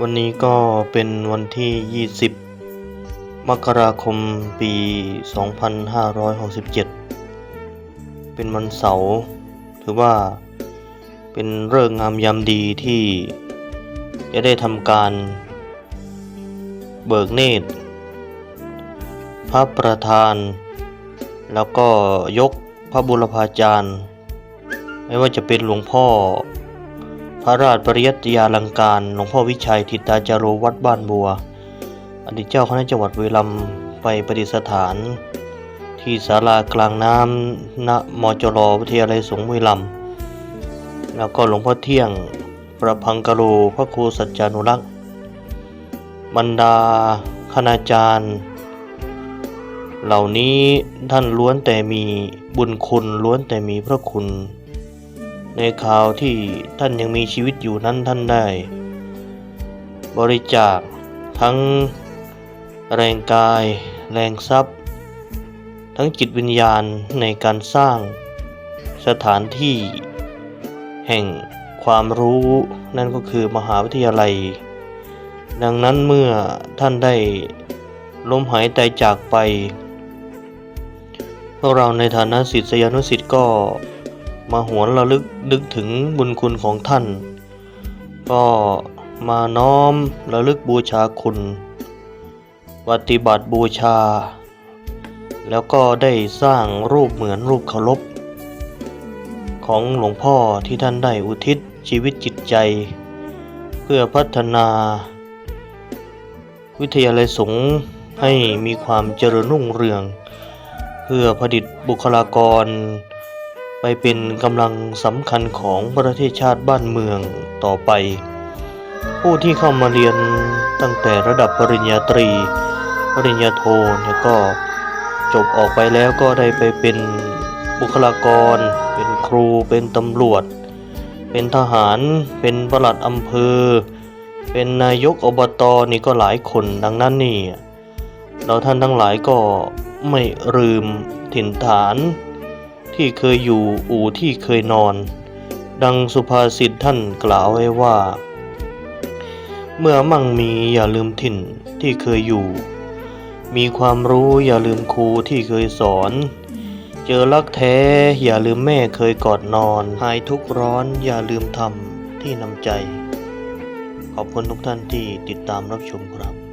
วันนี้ก็เป็นวันที่ 20 มกราคมปี 2567 เป็นวันเสาร์ถือว่าเป็นเรื่องงามยามดีที่จะได้ทำการเบิกเนตร พระประธาน แล้วก็ยกพระบุรพาจารย์ ไม่ว่าจะเป็นหลวงพ่อ พระราชปริยัติยาลังการหลวงพ่อวิชัยทิตาจาโรวัดบ้านบัว อดีตเจ้าคณะจังหวัดบุรีรัมไปประดิษฐาน ที่ศาลากลางน้ำณมจรวิทยาลัยสงฆ์บุรีรัมแล้วก็หลวงพ่อเที่ยงประพังกะโลพระครูสัจจานุรักษ์บรรดาคณาจารย์ เหล่านี้ท่านล้วนแต่มีบุญคุณล้วนแต่มีพระคุณ ในคราวที่ท่านยังมีชีวิตอยู่นั้นท่านได้ บริจาคทั้งแรงกาย แรงทรัพย์ ทั้งจิตวิญญาณในการสร้างสถานที่แห่งความรู้นั่นก็คือมหาวิทยาลัย ดังนั้นเมื่อท่านได้ล้มหายตายจากไป พวกเราในฐานะศิษยานุศิษย์ก็ มาหวนระลึกนึกถึงบุญคุณของท่าน ก็มาน้อมระลึกบูชาคุณ ปฏิบัติบูชา แล้วก็ได้สร้างรูปเหมือนรูปเคารพของหลวงพ่อที่ท่านได้อุทิศชีวิตจิตใจ เพื่อพัฒนา วิทยาลัยสงฆ์ให้มีความเจริญรุ่งเรือง เพื่อผลิตบุคลากร ไปเป็นกำลังสำคัญของประเทศชาติบ้านเมืองต่อไป ผู้ที่เข้ามาเรียนตั้งแต่ระดับปริญญาตรี ปริญญาโทเนี่ยก็จบออกไปแล้วก็ได้ไปเป็นบุคลากร เป็นครู เป็นตำรวจ เป็นทหาร เป็นประหลัดอำเภอ เป็นนายกอบตนี่ก็หลายคนดังนั้นนี่เราท่านทั้งหลายก็ไม่ลืมถิ่นฐาน ที่เคยอยู่อู่ที่เคยนอน ดังสุภาษิตท่านกล่าวไว้ว่า เมื่อมั่งมีอย่าลืมถิ่นที่เคยอยู่ มีความรู้อย่าลืมครูที่เคยสอน เจอรักแท้อย่าลืมแม่เคยกอดนอน หายทุกข์ร้อนอย่าลืมทำที่นำใจ ขอบคุณทุกท่านที่ติดตามรับชมครับ